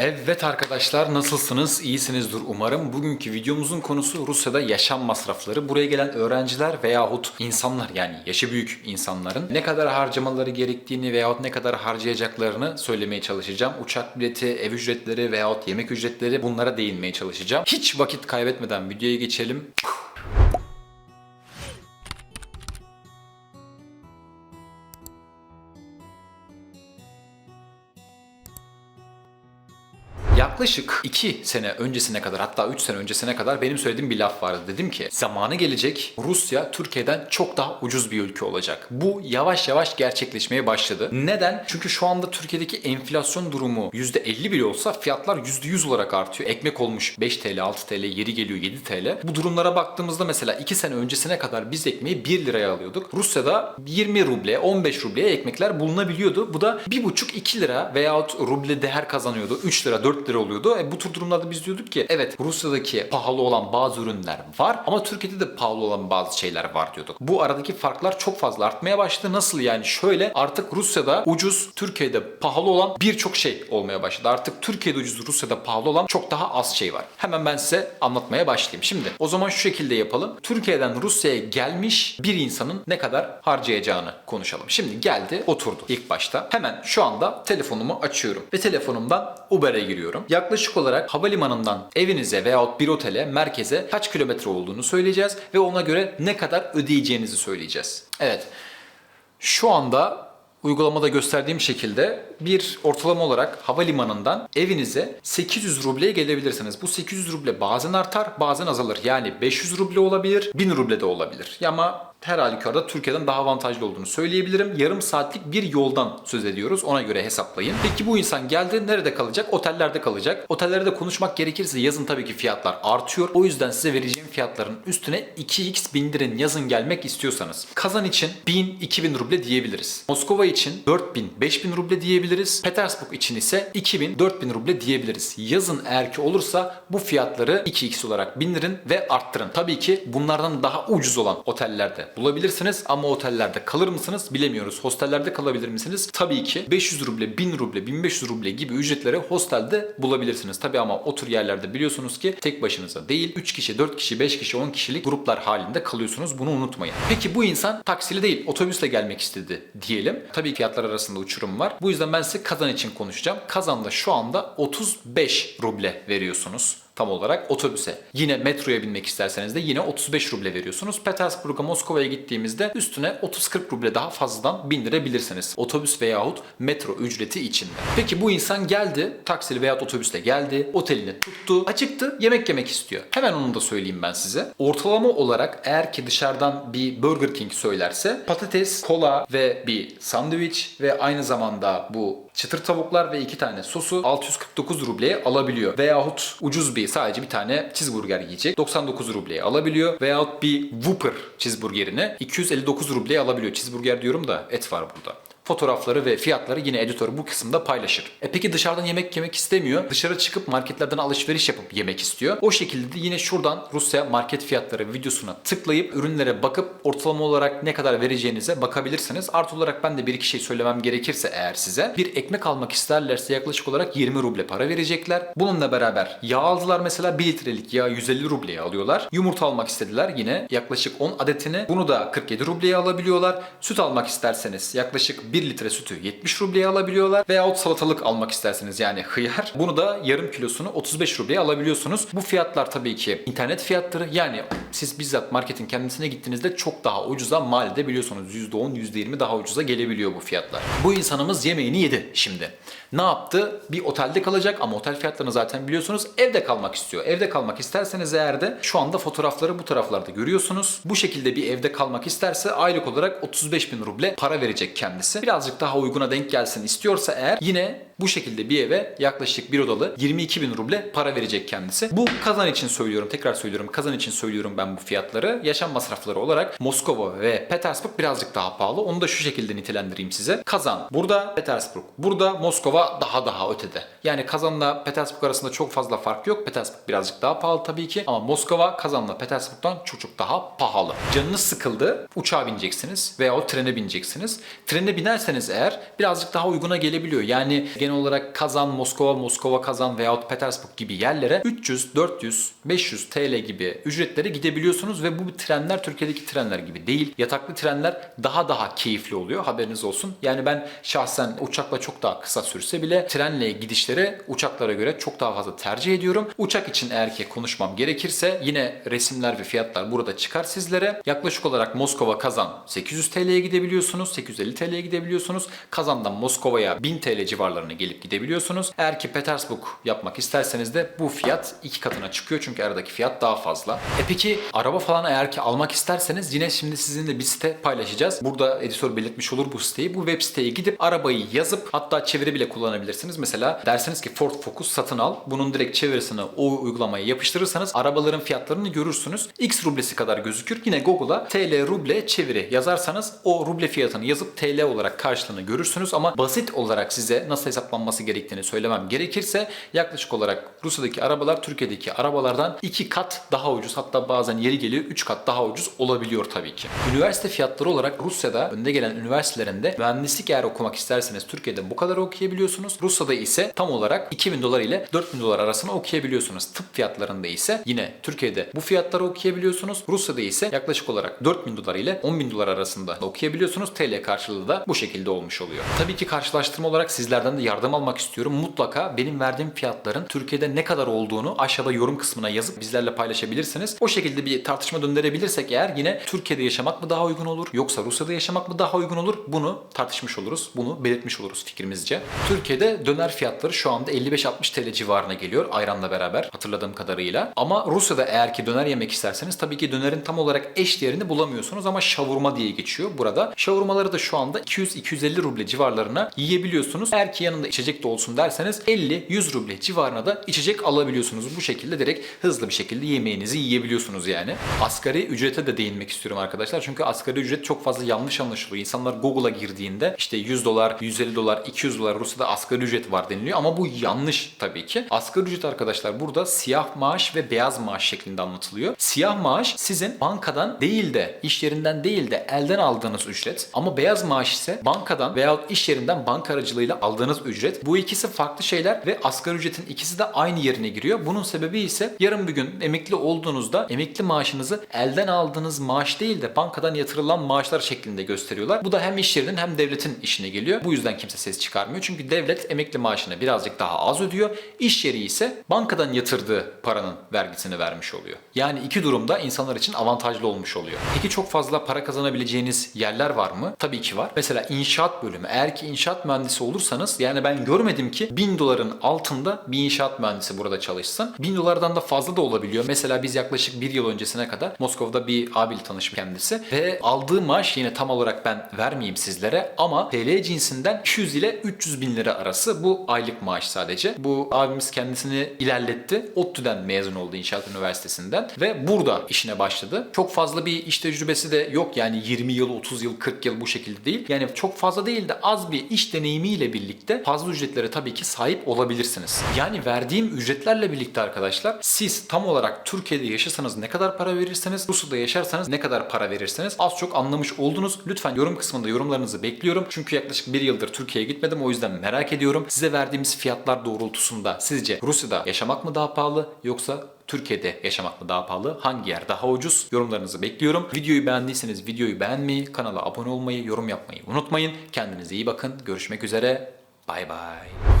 Evet arkadaşlar nasılsınız? İyisinizdir umarım. Bugünkü videomuzun konusu Rusya'da yaşam masrafları. Buraya gelen öğrenciler veyahut insanlar yani yaşı büyük insanların ne kadar harcamaları gerektiğini veyahut ne kadar harcayacaklarını söylemeye çalışacağım. Uçak bileti, ev ücretleri veyahut yemek ücretleri bunlara değinmeye çalışacağım. Hiç vakit kaybetmeden videoya geçelim. Yaklaşık 2 sene öncesine kadar hatta 3 sene öncesine kadar benim söylediğim bir laf vardı. Dedim ki zamanı gelecek Rusya Türkiye'den çok daha ucuz bir ülke olacak. Bu yavaş yavaş gerçekleşmeye başladı. Neden? Çünkü şu anda Türkiye'deki enflasyon durumu %50 bile olsa fiyatlar %100 olarak artıyor. Ekmek olmuş 5 TL, 6 TL, yeri geliyor 7 TL. Bu durumlara baktığımızda mesela 2 sene öncesine kadar biz ekmeği 1 liraya alıyorduk. Rusya'da 20 ruble, 15 rubleye ekmekler bulunabiliyordu. Bu da 1,5-2 lira veyahut ruble değer kazanıyordu. 3 lira, 4 lira oluyordu. E bu tür durumlarda biz diyorduk ki evet Rusya'daki pahalı olan bazı ürünler var ama Türkiye'de de pahalı olan bazı şeyler var diyorduk. Bu aradaki farklar çok fazla artmaya başladı. Nasıl yani? Şöyle artık Rusya'da ucuz, Türkiye'de pahalı olan birçok şey olmaya başladı. Artık Türkiye'de ucuz, Rusya'da pahalı olan çok daha az şey var. Hemen ben size anlatmaya başlayayım. Şimdi o zaman şu şekilde yapalım. Türkiye'den Rusya'ya gelmiş bir insanın ne kadar harcayacağını konuşalım. Şimdi geldi, oturdu ilk başta. Hemen şu anda telefonumu açıyorum ve telefonumdan Uber'e giriyorum. Yaklaşık olarak havalimanından evinize veyahut bir otele, merkeze kaç kilometre olduğunu söyleyeceğiz ve ona göre ne kadar ödeyeceğinizi söyleyeceğiz. Evet. Şu anda uygulamada gösterdiğim şekilde bir ortalama olarak havalimanından evinize 800 rubleye gelebilirsiniz. Bu 800 ruble bazen artar bazen azalır. Yani 500 ruble olabilir 1000 ruble de olabilir. Ama her halükarda Türkiye'den daha avantajlı olduğunu söyleyebilirim. Yarım saatlik bir yoldan söz ediyoruz. Ona göre hesaplayın. Peki bu insan geldi nerede kalacak? Otellerde kalacak. Otellerde konuşmak gerekirse yazın tabii ki fiyatlar artıyor. O yüzden size vereceğim fiyatların üstüne 2x bindirin yazın gelmek istiyorsanız. Kazan için 1000-2000 ruble diyebiliriz. Moskova için 4000-5000 ruble diyebiliriz. Petersburg için ise 2000-4000 ruble diyebiliriz. Yazın eğer ki olursa bu fiyatları 2x olarak bindirin ve arttırın. Tabii ki bunlardan daha ucuz olan otellerde bulabilirsiniz ama otellerde kalır mısınız bilemiyoruz. Hostellerde kalabilir misiniz? Tabii ki 500 ruble, 1000 ruble, 1500 ruble gibi ücretleri hostelde bulabilirsiniz. Tabii ama o tür yerlerde biliyorsunuz ki tek başınıza değil 3 kişi, 4 kişi, 5 kişi, 10 kişilik gruplar halinde kalıyorsunuz. Bunu unutmayın. Peki bu insan taksiyle değil otobüsle gelmek istedi diyelim. Tabii fiyatlar arasında uçurum var. Bu yüzden ben size Kazan için konuşacağım. Kazan'da şu anda 35 ruble veriyorsunuz tam olarak otobüse. Yine metroya binmek isterseniz de yine 35 ruble veriyorsunuz. Petersburg'a, Moskova'ya gittiğimizde üstüne 30-40 ruble daha fazladan bindirebilirsiniz. Otobüs veyahut metro ücreti içinde. Peki bu insan geldi, taksili veyahut otobüste geldi, otelini tuttu, acıktı, yemek yemek istiyor. Hemen onu da söyleyeyim ben size. Ortalama olarak eğer ki dışarıdan bir Burger King söylerse patates, kola ve bir sandviç ve aynı zamanda bu çıtır tavuklar ve iki tane sosu 649 rubleye alabiliyor. Veyahut ucuz bir sadece bir tane cheeseburger yiyecek 99 rubleye alabiliyor. Veyahut bir Whopper cheeseburgerini 259 rubleye alabiliyor. Cheeseburger diyorum da et var burada fotoğrafları ve fiyatları yine editör bu kısımda paylaşır. E peki dışarıdan yemek yemek istemiyor. Dışarı çıkıp marketlerden alışveriş yapıp yemek istiyor. O şekilde de yine şuradan Rusya market fiyatları videosuna tıklayıp ürünlere bakıp ortalama olarak ne kadar vereceğinize bakabilirsiniz. Artı olarak ben de bir iki şey söylemem gerekirse eğer size bir ekmek almak isterlerse yaklaşık olarak 20 ruble para verecekler. Bununla beraber yağ aldılar mesela 1 litrelik yağ 150 rubleye alıyorlar. Yumurta almak istediler yine yaklaşık 10 adetini. Bunu da 47 rubleye alabiliyorlar. Süt almak isterseniz yaklaşık 1 litre sütü 70 rubleye alabiliyorlar. Veyahut salatalık almak isterseniz yani hıyar. Bunu da yarım kilosunu 35 rubleye alabiliyorsunuz. Bu fiyatlar tabii ki internet fiyatları. Yani siz bizzat marketin kendisine gittiğinizde çok daha ucuza mal edebiliyorsunuz. %10, %20 daha ucuza gelebiliyor bu fiyatlar. Bu insanımız yemeğini yedi şimdi. Ne yaptı? Bir otelde kalacak ama otel fiyatlarını zaten biliyorsunuz. Evde kalmak istiyor. Evde kalmak isterseniz eğer de şu anda fotoğrafları bu taraflarda görüyorsunuz. Bu şekilde bir evde kalmak isterse aylık olarak 35 bin ruble para verecek kendisi. Birazcık daha uyguna denk gelsin istiyorsa eğer yine bu şekilde bir eve yaklaşık bir odalı 22 bin ruble para verecek kendisi. Bu kazan için söylüyorum. Tekrar söylüyorum. Kazan için söylüyorum ben bu fiyatları. Yaşam masrafları olarak Moskova ve Petersburg birazcık daha pahalı. Onu da şu şekilde nitelendireyim size. Kazan burada, Petersburg burada, Moskova daha daha ötede. Yani Kazan'la Petersburg arasında çok fazla fark yok. Petersburg birazcık daha pahalı tabii ki. Ama Moskova Kazan'la Petersburg'dan çok çok daha pahalı. Canınız sıkıldı. Uçağa bineceksiniz veya o trene bineceksiniz. Trene binerseniz eğer birazcık daha uyguna gelebiliyor. Yani genel genel olarak Kazan, Moskova, Moskova, Kazan veyahut Petersburg gibi yerlere 300, 400, 500 TL gibi ücretlere gidebiliyorsunuz ve bu trenler Türkiye'deki trenler gibi değil. Yataklı trenler daha daha keyifli oluyor haberiniz olsun. Yani ben şahsen uçakla çok daha kısa sürse bile trenle gidişlere uçaklara göre çok daha fazla tercih ediyorum. Uçak için eğer ki konuşmam gerekirse yine resimler ve fiyatlar burada çıkar sizlere. Yaklaşık olarak Moskova Kazan 800 TL'ye gidebiliyorsunuz. 850 TL'ye gidebiliyorsunuz. Kazan'dan Moskova'ya 1000 TL civarlarına gelip gidebiliyorsunuz. Eğer ki Petersburg yapmak isterseniz de bu fiyat iki katına çıkıyor çünkü aradaki fiyat daha fazla. E peki araba falan eğer ki almak isterseniz yine şimdi sizinle bir site paylaşacağız. Burada editör belirtmiş olur bu siteyi. Bu web siteye gidip arabayı yazıp hatta çeviri bile kullanabilirsiniz. Mesela derseniz ki Ford Focus satın al. Bunun direkt çevirisini o uygulamaya yapıştırırsanız arabaların fiyatlarını görürsünüz. X rublesi kadar gözükür. Yine Google'a TL ruble çeviri yazarsanız o ruble fiyatını yazıp TL olarak karşılığını görürsünüz ama basit olarak size nasıl hesaplanması gerektiğini söylemem gerekirse yaklaşık olarak Rusya'daki arabalar Türkiye'deki arabalardan iki kat daha ucuz hatta bazen yeri geliyor 3 kat daha ucuz olabiliyor tabii ki. Üniversite fiyatları olarak Rusya'da önde gelen üniversitelerinde mühendislik eğer okumak isterseniz Türkiye'de bu kadar okuyabiliyorsunuz. Rusya'da ise tam olarak 2000 dolar ile 4000 dolar arasında okuyabiliyorsunuz. Tıp fiyatlarında ise yine Türkiye'de bu fiyatları okuyabiliyorsunuz. Rusya'da ise yaklaşık olarak 4000 dolar ile 10.000 dolar arasında okuyabiliyorsunuz. TL karşılığı da bu şekilde olmuş oluyor. Tabii ki karşılaştırma olarak sizlerden de yardım almak istiyorum. Mutlaka benim verdiğim fiyatların Türkiye'de ne kadar olduğunu aşağıda yorum kısmına yazıp bizlerle paylaşabilirsiniz. O şekilde bir tartışma döndürebilirsek eğer yine Türkiye'de yaşamak mı daha uygun olur yoksa Rusya'da yaşamak mı daha uygun olur bunu tartışmış oluruz. Bunu belirtmiş oluruz fikrimizce. Türkiye'de döner fiyatları şu anda 55-60 TL civarına geliyor ayranla beraber hatırladığım kadarıyla. Ama Rusya'da eğer ki döner yemek isterseniz tabii ki dönerin tam olarak eş değerini bulamıyorsunuz ama şavurma diye geçiyor burada. Şavurmaları da şu anda 200-250 ruble civarlarına yiyebiliyorsunuz. Eğer ki yanında içecek de olsun derseniz 50-100 ruble civarına da içecek alabiliyorsunuz. Bu şekilde direkt hızlı bir şekilde yemeğinizi yiyebiliyorsunuz yani. Asgari ücrete de değinmek istiyorum arkadaşlar. Çünkü asgari ücret çok fazla yanlış anlaşılıyor. İnsanlar Google'a girdiğinde işte 100 dolar, 150 dolar, 200 dolar Rusya'da asgari ücret var deniliyor ama bu yanlış tabii ki. Asgari ücret arkadaşlar burada siyah maaş ve beyaz maaş şeklinde anlatılıyor. Siyah maaş sizin bankadan değil de iş yerinden değil de elden aldığınız ücret. Ama beyaz maaş ise bankadan veyahut iş yerinden banka aracılığıyla aldığınız ücret. Bu ikisi farklı şeyler ve asgari ücretin ikisi de aynı yerine giriyor. Bunun sebebi ise yarın bir gün emekli olduğunuzda emekli maaşınızı elden aldığınız maaş değil de bankadan yatırılan maaşlar şeklinde gösteriyorlar. Bu da hem iş yerinin hem devletin işine geliyor. Bu yüzden kimse ses çıkarmıyor. Çünkü devlet emekli maaşını birazcık daha az ödüyor. İş yeri ise bankadan yatırdığı paranın vergisini vermiş oluyor. Yani iki durumda insanlar için avantajlı olmuş oluyor. Peki çok fazla para kazanabileceğiniz yerler var mı? Tabii ki var. Mesela inşaat bölümü. Eğer ki inşaat mühendisi olursanız yani ben görmedim ki 1000 doların altında bir inşaat mühendisi burada çalışsın. 1000 dolardan da fazla da olabiliyor. Mesela biz yaklaşık bir yıl öncesine kadar Moskova'da bir abiyle tanıştık kendisi ve aldığı maaş yine tam olarak ben vermeyeyim sizlere ama TL cinsinden 200 ile 300 bin lira arası bu aylık maaş sadece. Bu abimiz kendisini ilerletti. ODTÜ'den mezun oldu İnşaat Üniversitesi'nden ve burada işine başladı. Çok fazla bir iş tecrübesi de yok yani 20 yıl, 30 yıl, 40 yıl bu şekilde değil. Yani çok fazla değil de az bir iş deneyimiyle birlikte fazla ücretlere tabii ki sahip olabilirsiniz. Yani verdiğim ücretlerle birlikte arkadaşlar siz tam olarak Türkiye'de yaşasanız ne kadar para verirsiniz, Rusya'da yaşarsanız ne kadar para verirsiniz az çok anlamış oldunuz. Lütfen yorum kısmında yorumlarınızı bekliyorum. Çünkü yaklaşık bir yıldır Türkiye'ye gitmedim o yüzden merak ediyorum. Size verdiğimiz fiyatlar doğrultusunda sizce Rusya'da yaşamak mı daha pahalı yoksa Türkiye'de yaşamak mı daha pahalı? Hangi yer daha ucuz? Yorumlarınızı bekliyorum. Videoyu beğendiyseniz videoyu beğenmeyi, kanala abone olmayı, yorum yapmayı unutmayın. Kendinize iyi bakın. Görüşmek üzere. 拜拜。